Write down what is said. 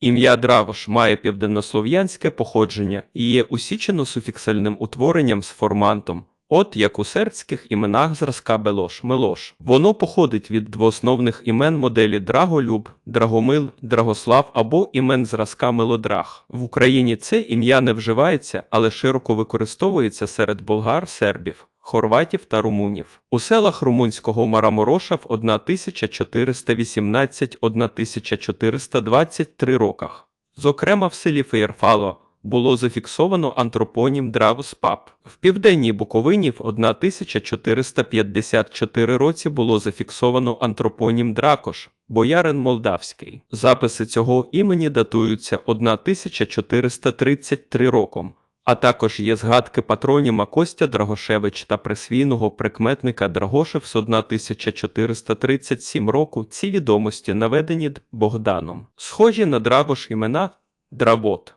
Ім'я Драгош має південнослов'янське походження і є усічено-суфіксальним утворенням з формантом, от як у сербських іменах зразка Белош Мелош. Воно походить від двоосновних імен моделі Драголюб, Драгомил, Драгослав або імен зразка Мелодраг. В Україні це ім'я не вживається, але широко використовується серед болгар, сербів. Хорватів та румунів. У селах румунського Марамороша в 1418-1423 роках. Зокрема, в селі Феєрфало було зафіксовано антропонім Дравус Пап. В південній Буковині в 1454 році було зафіксовано антропонім Дракош, боярин Молдавський. Записи цього імені датуються 1433 роком. А також є згадки патроніма Костя Драгошевич та присвійного прикметника Драгошев з 1437 року. Ці відомості наведені Богданом. Схожі на Драгош імена Дработ,